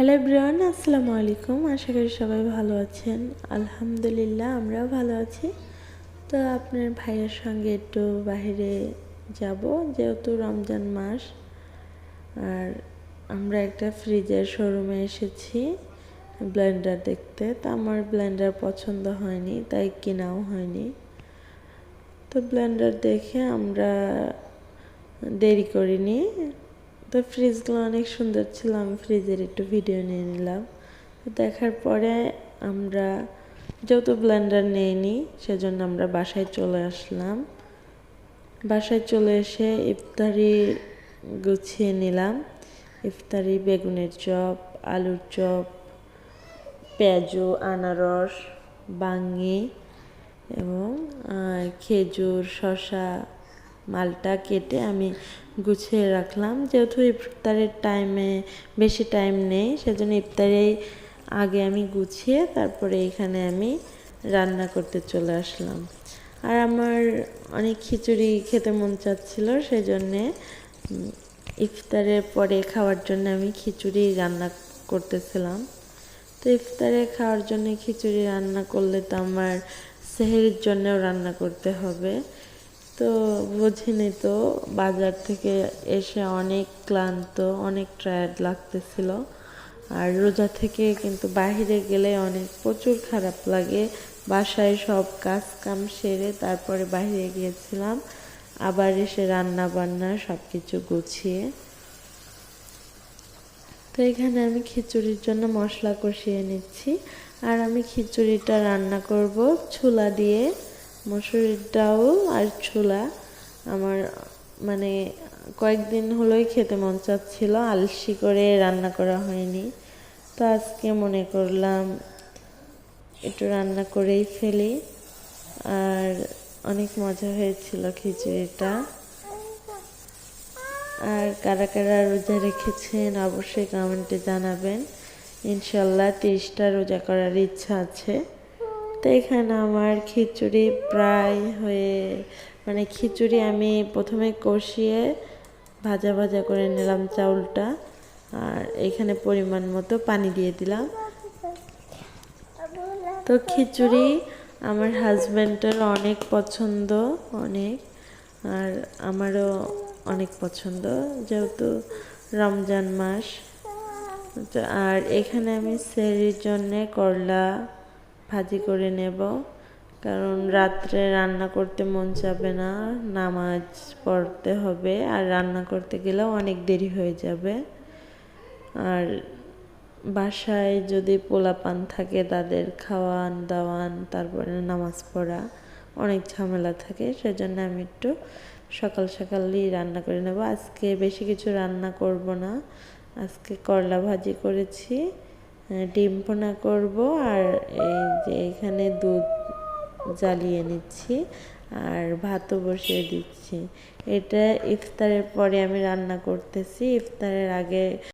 Hello Brian আসসালামু আলাইকুম। আশা করি সবাই ভালো আছেন। আলহামদুলিল্লাহ, আমরাও ভালো আছি। তো আপনার ভাইয়ের সঙ্গে একটু বাইরে যাব, যেহেতু রমজান মাস। আর আমরা একটা ফ্রিজের শোরুমে এসেছি, ব্লেন্ডার দেখতে। তো আমার ব্লেন্ডার পছন্দ হয়নি, তাই কেনাও হয়নি। তো ব্লেন্ডার দেখে আমরা দেরি করিনি। তো ফ্রিজগুলো অনেক সুন্দর ছিল, আমি ফ্রিজের একটু ভিডিও নিয়ে নিলাম। তো দেখার পরে আমরা যেহেতু ব্লেন্ডার নেইনি সেজন্য আমরা বাসায় চলে আসলাম। বাসায় চলে এসে ইফতারি গুছিয়ে নিলাম। ইফতারি, বেগুনের চপ, আলুর চপ, পেঁয়াজু, আনারস বাঙ্গি এবং খেজুর শশা মালটা কেটে আমি গুছিয়ে রাখলাম। যেহেতু ইফতারের টাইমে বেশি টাইম নেই, সেজন্য ইফতারেই আগে আমি গুছিয়ে তারপরে এখানে আমি রান্না করতে চলে আসলাম। আর আমার অনেক খিচুড়ি খেতে মন চাচ্ছিল সেই জন্যে ইফতারের পরে খাওয়ার জন্য আমি খিচুড়ি রান্না করতেছিলাম। তো ইফতারে খাওয়ার জন্য খিচুড়ি রান্না করলে তো আমার সেহেরির জন্যও রান্না করতে হবে। তো বুঝিনি তো, বাজার থেকে এসে অনেক ক্লান্ত, অনেক টায়ার্ড লাগতেছিল। আর রোজা থেকে কিন্তু বাহিরে গেলে অনেক প্রচুর খারাপ লাগে। বাসায় সব কাজ কাম সেরে তারপরে বাহিরে গিয়েছিলাম। আবার এসে রান্না বান্না সব কিছু গুছিয়ে। তো এখানে আমি খিচুড়ির জন্য মশলা কষিয়ে নিচ্ছি। আর আমি খিচুড়িটা রান্না করব ছোলা দিয়ে। মসুরির ডাউল আর ছোলা। আমার মানে কয়েকদিন হলোই খেতে মন চাচ্ছিল। আলসি করে রান্না করা হয়নি। তো আজকে মনে করলাম একটু রান্না করেই ফেলি। আর অনেক মজা হয়েছিল খিচুড়িটা। আর কারা কারা রোজা রেখেছেন অবশ্যই কমেন্টে জানাবেন। ইনশাল্লাহ তিরিশটা রোজা করার ইচ্ছা আছে। তো এখানে আমার খিচুড়ি প্রায় হয়ে মানে খিচুড়ি আমি প্রথমে কষিয়ে ভাজা ভাজা করে নিলাম চাউলটা। আর এখানে পরিমাণ মতো পানি দিয়ে দিলাম। তো খিচুড়ি আমার হাজব্যান্ডের অনেক পছন্দ, অনেক। আর আমারও অনেক পছন্দ, যেহেতু রমজান মাস। আর এখানে আমি সেরির জন্যে করলা ভাজি করে নেব। কারণ রাত্রে রান্না করতে মন চাবে না, নামাজ পড়তে হবে, আর রান্না করতে গেলেও অনেক দেরি হয়ে যাবে। আর বাসায় যদি পোলাপান থাকে, তাদের খাওয়ান দাওয়ান, তারপরে নামাজ পড়া, অনেক ঝামেলা থাকে, সেজন্য আমি একটু সকাল সকালই রান্না করে নেব। আজকে বেশি কিছু রান্না করব না। আজকে করলা ভাজি করেছি। ডিম পোনা করব আর এই যে এখানে দুধ জ্বালিয়ে নিচ্ছি আর ভাতও বসিয়ে দিচ্ছি। এটা ইফতারের পরে আমি রান্না করতেছি। ইফতারের আগে